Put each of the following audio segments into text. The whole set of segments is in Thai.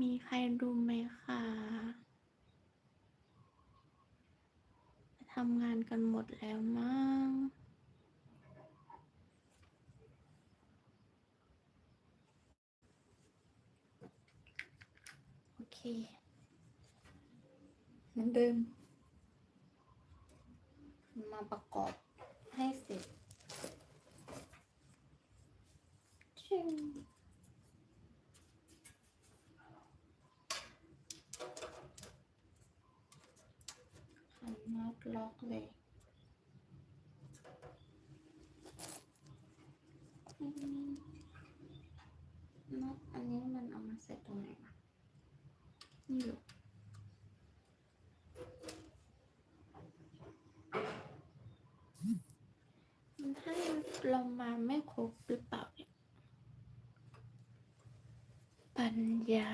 มีใครดูไหมคะทำงานกันหมดแล้วมั้งโอเคเหมือนเดิม มาประกอบให้เสร็จชิงขั น็อตล็อกเลยน็อตอันนี้มันเอามาใส่ตรงไหนวะนี่หรอมันให้เรามาไม่ครบหรือเปล่าเนี่ย ปัญญา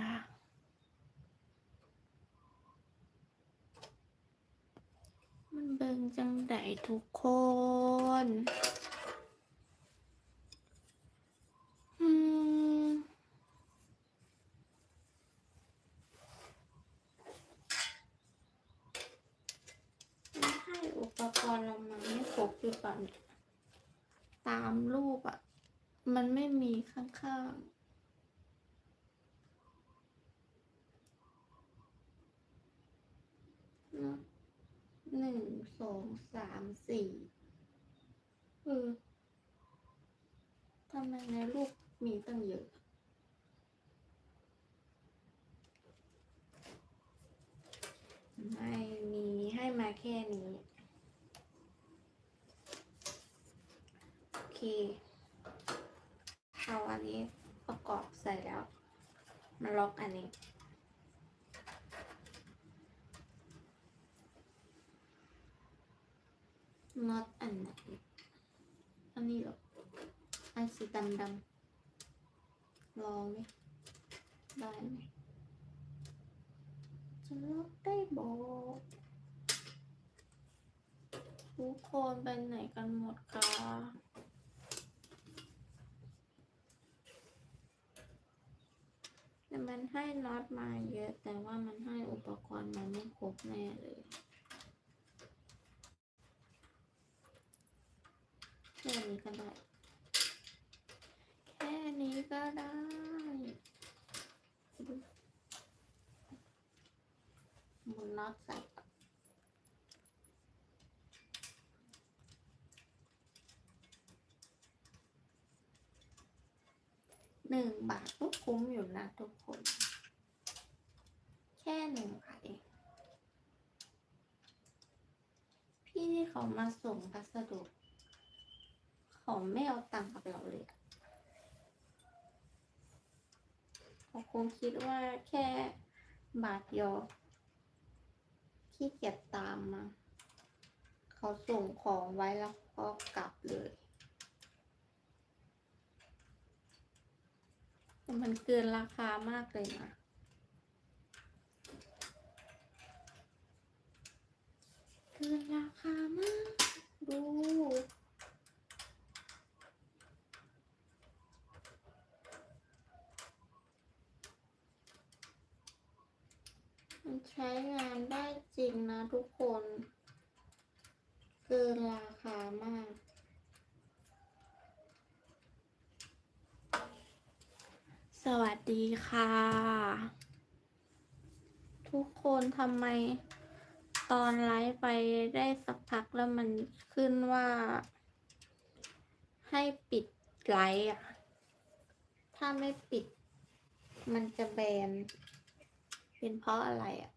มันเบิ่งจังได ทุกคนอืมมันให้อุปกรณ์เรามาไม่ครบหรือเปล่าเนี่ยตามรูปอะ มันไม่มีข้างๆเนอะ หนึ่งสองสามสี่เออทำไมในรูปมีตั้งเยอะไม่มีให้มาแค่นี้ โอเคเอาอันนี้ประกอบใส่แล้ว มาล็อกอันนี้ น็อตอันไหนอันนี้หรอ อันสีดำดำลองไหมได้ไหมจะลอกได้บอกทุกคนไปไหนกันหมดคะแต่มันให้น็อตมาเยอะ แต่ว่ามันให้อุปกรณ์มาไม่ครบแน่เลย ค่นี้ก็ได้ แค่นี้ก็ได้มุนน็อตใส่ก่อนหนึ่งบาทก็คุ้มอยู่นะทุกคน แค่หนึ่งบาทเอง พี่ที่เขามาส่งพัสดุ เขาไม่เอาตังค์กับเราเลยเขาคงคิดว่าแค่บาทเดียวขี้เกียจตามมา เขาส่งของไว้แล้วก็กลับเลยมันเกินราคามากเลยนะเกินราคามาก ดู มันใช้งานได้จริงนะทุกคน เกินราคามาก สวัสดีค่ะ ทุกคนทำไมตอนไลฟ์ไปได้สักพักแล้วมันขึ้นว่า ให้ปิดไลฟ์อะ ถ้าไม่ปิดมันจะแบน เป็นเพราะอะไรอะ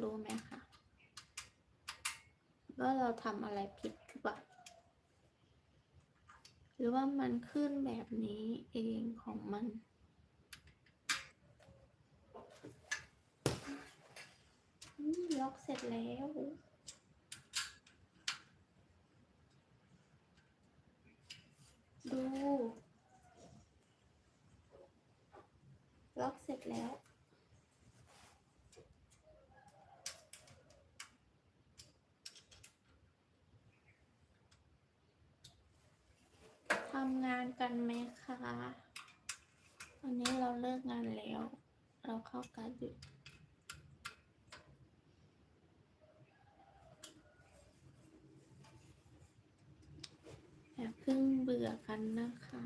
รู้ไหมคะว่าเราทำอะไรผิดหรือเปล่าหรือว่ามันขึ้นแบบนี้เองของมันล็อกเสร็จแล้วดู ล็อกเสร็จแล้ว ทำงานกันไหมคะวันนี้เราเลิกงานแล้ว เราเข้าการดึกอย่าเพิ่งเบื่อกันนะคะ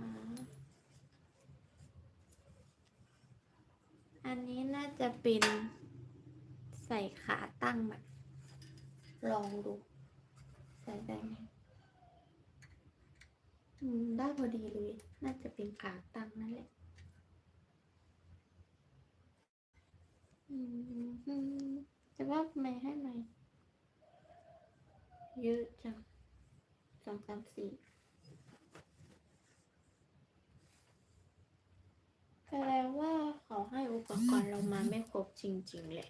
อันนี้น่า จะเป็นใส่ขาตั้งแบบลองดู ใส่ได้ไหมได้พอดีเลย น่าจะเป็นขาตั้งนั่นแหละจะว่าไมให้ไหมเยอะจังสองสามสี่ แสดงว่าเขาให้อุปกรณ์เรามาไม่ครบจริง ๆ แหละ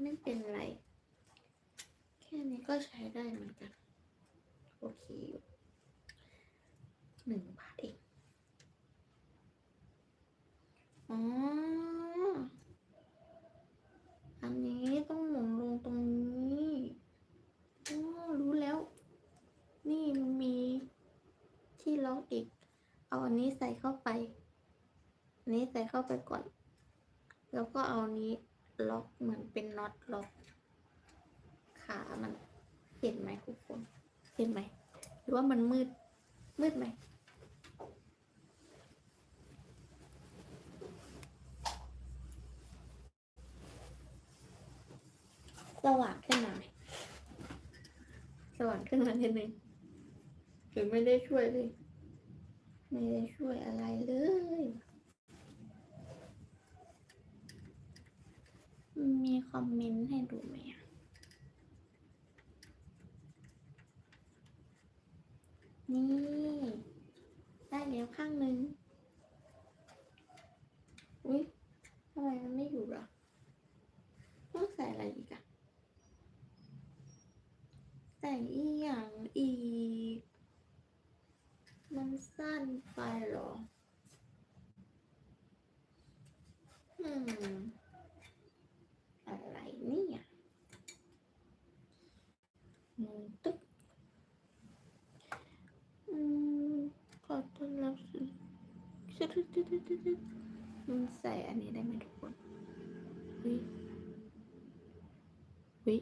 ไม่เป็นไร แค่นี้ก็ใช้ได้เหมือนกัน โอเคอยู่หนึ่งบาทเอง อ๋อ อันนี้ต้องหมุนลงตรงนี้ อ๋อ รู้แล้ว นี่มันมีที่ล็อกอีก เอาอันนี้ใส่เข้าไป อันนี้ใส่เข้าไปก่อน แล้วก็เอาอันนี้ล็อกเหมือนเป็นน็อตล็อกขามัน เห็นไหมทุกคน เห็นไหม หรือว่ามันมืด มืดไหมสว่างขึ้นมาไหมสว่างขึ้นมาทีนึง หรือไม่ได้ช่วยเลย ไม่ได้ช่วยอะไรเลยมีคอมเมนต์ให้ดูไหมอะนี่ ได้แล้วข้างหนึ่งอุ้ยทำไมมันไม่อยู่ล่ะต้องใส่อะไรอีกอะใส่อีกอย่างอีก มันสั้นไปหรอ อืม อะไรเนี่ยงงตึ๊กอืม ขอต้อนรับสู่มันใส่อันนี้ได้ไหมทุกคนวิวิ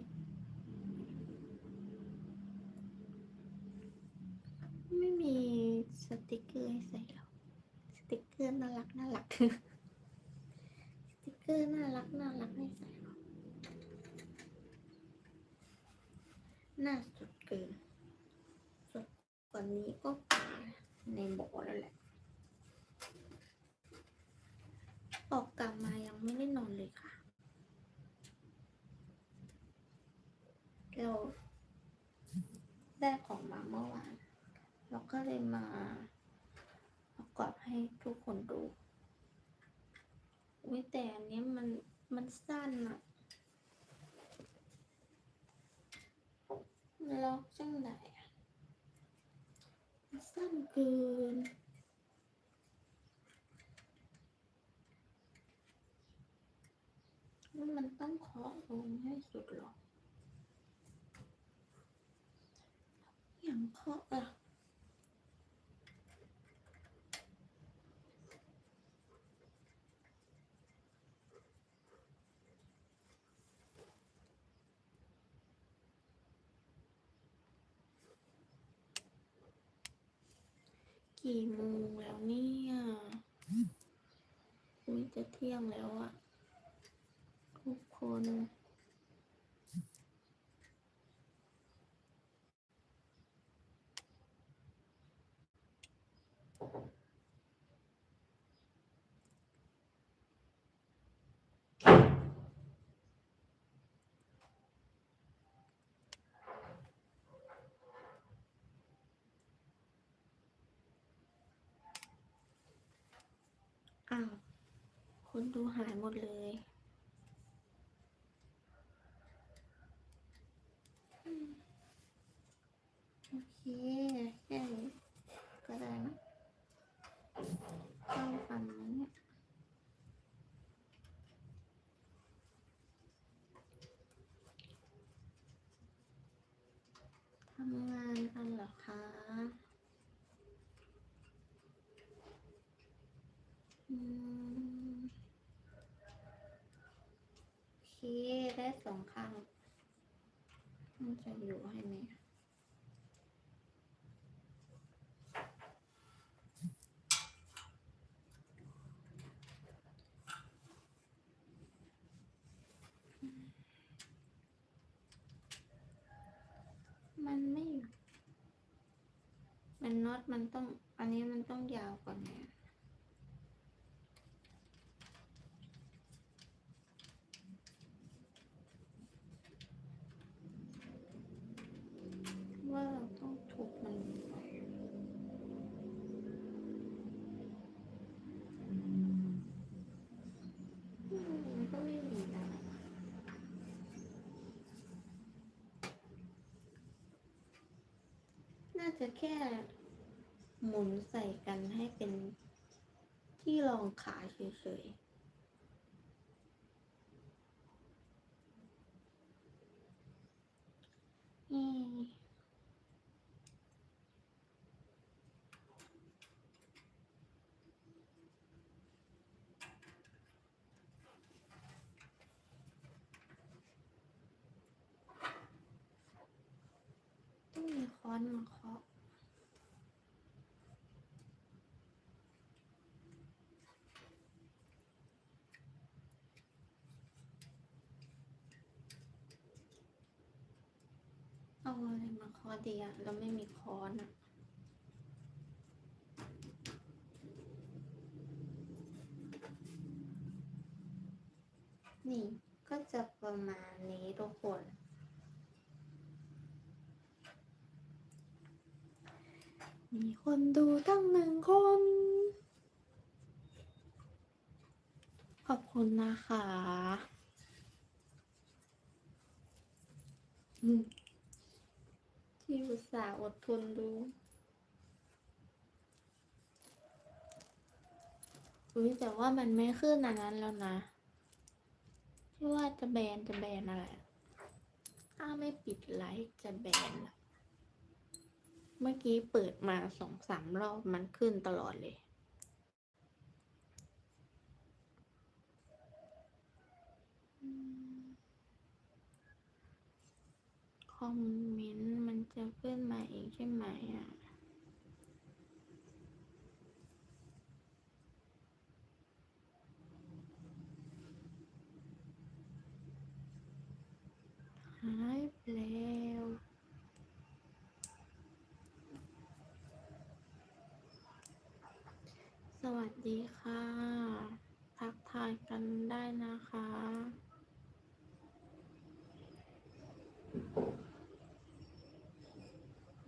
ไม่มีสติกเกอร์ให้ใส่หรอกสติกเกอร์น่ารักน่ารัก สติกเกอร์น่ารักน่ารักไม่ใส่หรอกน่าสุดเกินสุดกว่านี้ก็ปลาในบ่อแล้วแหละ ออกกลับมายังไม่ได้นอนเลยค่ะ เราได้ของมาเมื่อวาน เราก็เลยมาประกอบให้ทุกคนดูอุ้ยแต่อันเนี้ยมันมันสั้นอะล็อกจังไหนอะมันสั้นเกินแล้วมันต้องเคาะลงให้สุดหรออย่างเคาะอะ กี่โมงแล้วเนี่ยอุ้ยจะเที่ยงแล้วอะทุกคน อ้าว คนดูหายหมดเลยอืมโอเค แค่นี้ก็ได้นะเข้ากันนะเนี่ย ทำงานกันเหรอ อคะอืมโอเค ได้สองข้าง มันจะอยู่ให้ไหมมันไม่ มันน็อตมันต้อง อันนี้มันต้องยาวกว่านี้ว่าเราต้องทุบมันก่อนอืมมันก็ไม่มีอะไร น่าจะแค่หมุนใส่กันให้เป็นที่รองขาเฉยๆนี่องมีค้อนมาเคาะ เอาอะไรมาคอดีอะเราไม่มีค้อนอะนี่ก็จะประมาณนี้ทุกคน มีคนดูตั้งหนึ่งคน ขอบคุณนะคะ อืม ที่อุตส่าห์อดทนดูอุ้ยแต่ว่ามันไม่ขึ้นอันนั้นแล้วนะที่ว่าจะแบนจะแบนอะไรถ้าไม่ปิดไลท์จะแบนเมื่อกี้เปิดมาสองสามรอบมันขึ้นตลอดเลย อืม ค อมเมนต์มันจะขึ้นมาเองใช่ไหมอะหายไปแล้วสวัสดีค่ะ ทักทายกันได้นะคะ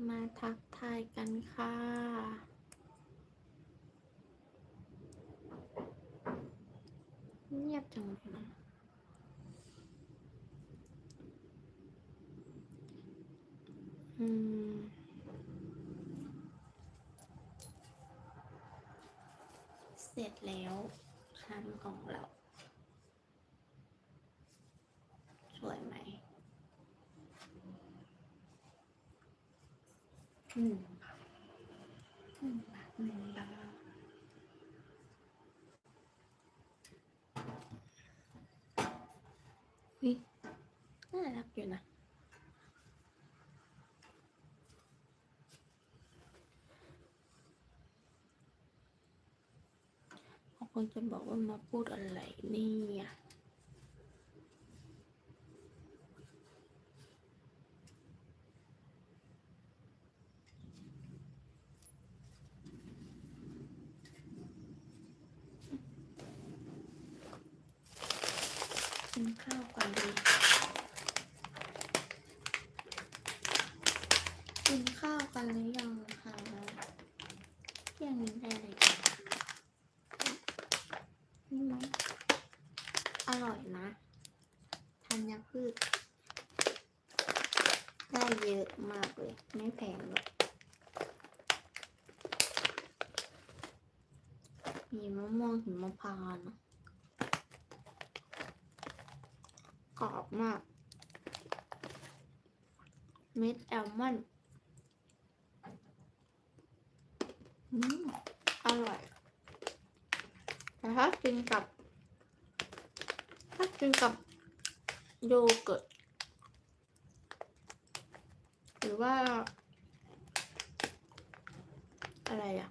มาทักทายกันค่ะ เงียบจังเลยนะอืมเสร็จแล้วชั้นของเรา สวยไหม หนึ่งบาทหนึ่งบาทหนึ่งบาทวิน่ารักอยู่นะ บางคนจะบอกว่ามาพูดอะไรเนี่ยกินข้าวก่อนดี กินข้าวกันหรือยังคะเที่ยงนี้ได้อะไรกัน นี่ไหมอร่อยนะธัญพืช ได้เยอะ มากเลย ไม่แพงเลยมีมะม่วงหิมพานต์กรอบมาก เม็ดแอลมอนด์อืมอร่อย แต่ถ้ากินกับ ถ้ากินกับโยเกิร์ต หรือว่า อะไรอะ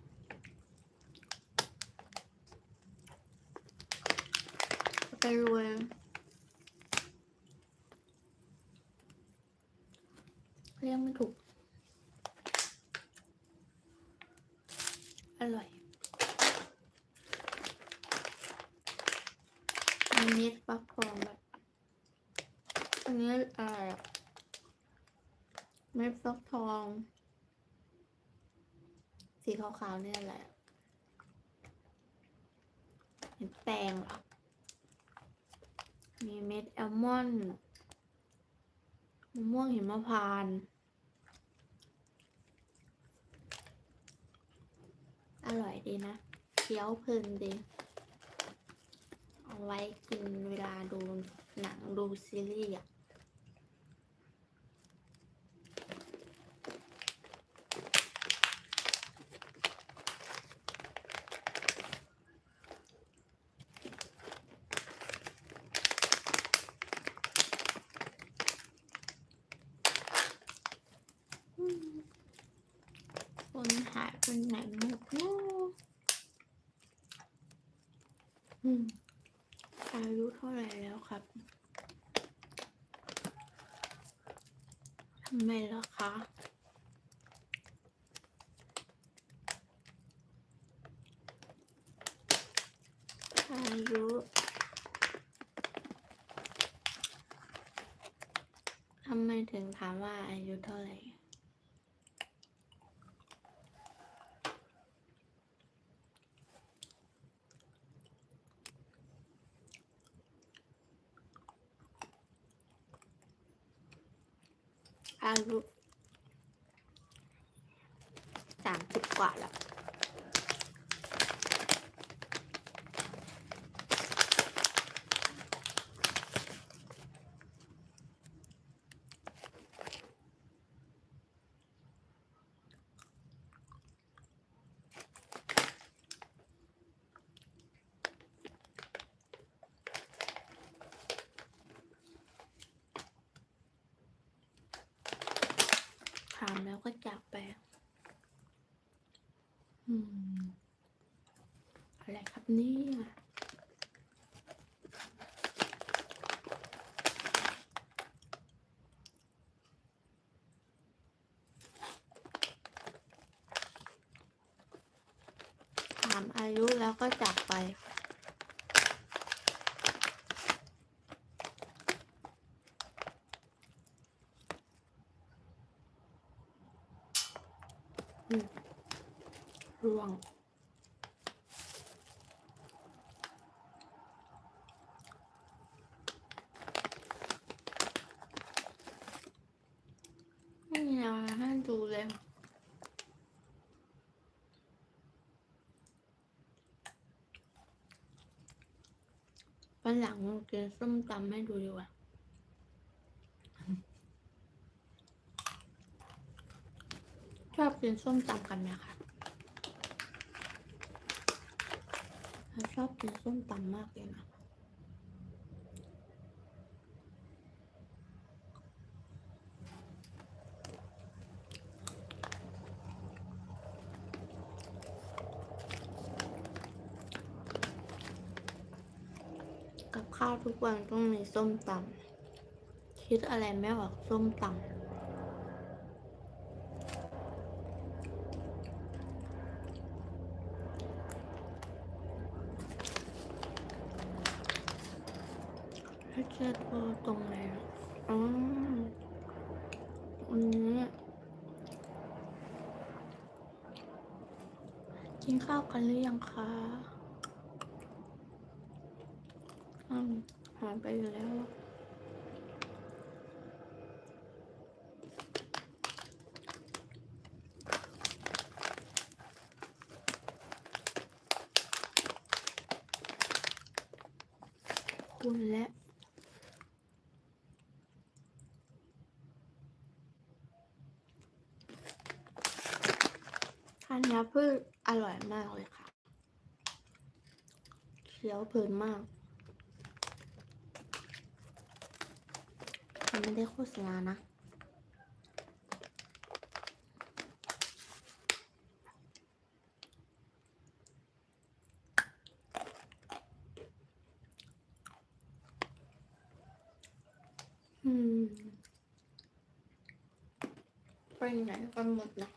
ไปรวยเรียกไม่ถูก อร่อยมีเม็ดฟักทองแบบอันนี้อะไรอะ เม็ดฟักทอง สีขาวๆเนี่ยแหละเห็นแตงหรอ มีเม็ดแอลมอนด์มะม่วงหิมพานต์อร่อยดีนะเคี้ยวเพลินดี เอาไว้กินเวลาดูหนังดูซีรีส์อะ อืมคนหายไปไหนหมดเนาะอืมอายุเท่าไหร่แล้วครับทำไมล่ะคะอายุทำไมถึงถามว่าอายุเท่าไหร่ อายุสามสิบกว่าแล้ว ถามแล้วก็จากไป อืม อะไรครับ เนี่ย ถามอายุแล้วก็จากไปร่วง ไม่มีอะไรให้ดูเลย วันหลังกินส้มตำให้ดูดีกว่าชอบกินส้มตำกันไหมคะชอบกินส้มตำมากเลยนะ ข้าวทุกวันต้องมีส้มตำคิดอะไรไม่ออกส้มตำถ้าเจอตัวตรงไหนอ๋ออันนี้กินข้าวกันหรือยังคะอืมหายไป อยู่แล้วคุณและทธัญพืชอร่อยมากเลยค่ะเคี้ยวเพลินมาก มันไม่ได้โฆษณานะอืมไปไหนกันหมดนะ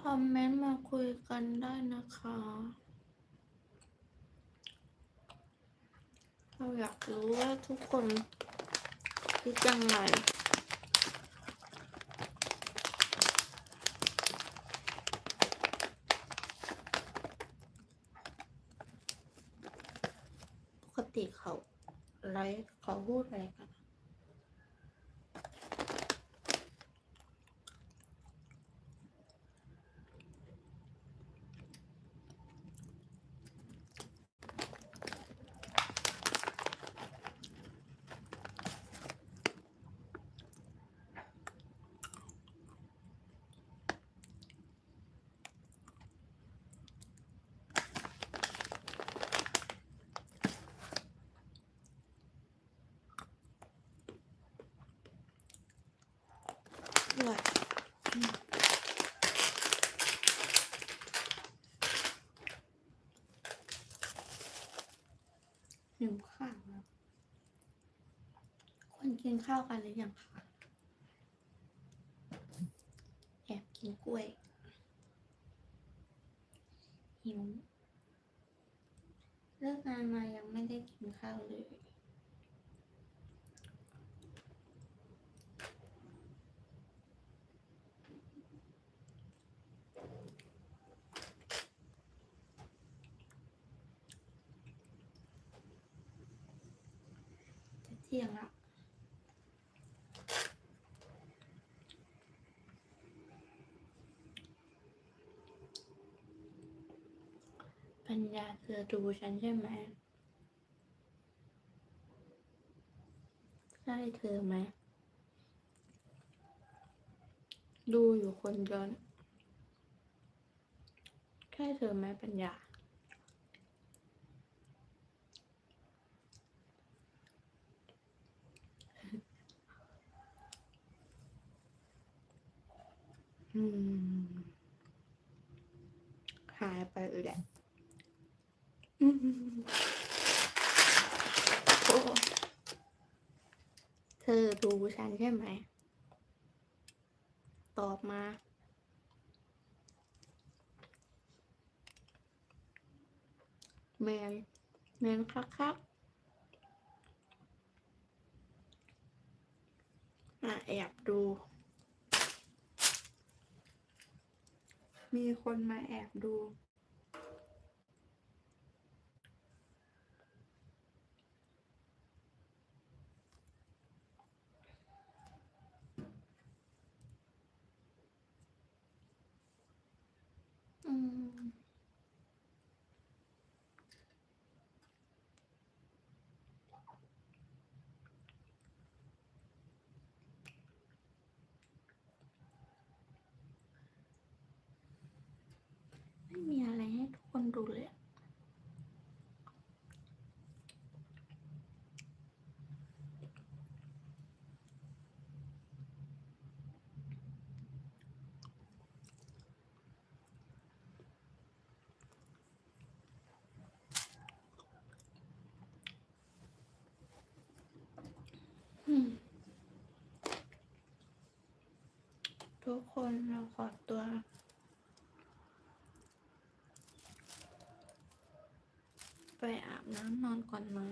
คอมเมนต์มาคุยกันได้นะคะ เราอยากรู้ว่า ทุกคนคิดยังไงปกติเขาไลฟ์เขาพูดอะไรกัน ด้วยอืม หนึ่งข้างครับคนกินข้าวกันหรือยังคะแอบกินกล้วย หิว เลิกงานมายังไม่ได้กินข้าวเลย จะเที่ยงละ ปัญญาเธอดูฉันใช่ไหมใช่เธอไหม ดูอยู่คนเดียวใช่เธอไหมปัญญาอืมหายไปเลยแหละ เธอดูฉันใช่ไหม ตอบมา แมน แมนคักคักอะแอบดู มีคนมาแอบดู อืม ไม่มีอะไรให้ทุกคนดูเลยอะอืม ทุกคนเราขอตัวไปอาบน้ำนอนก่อนนะ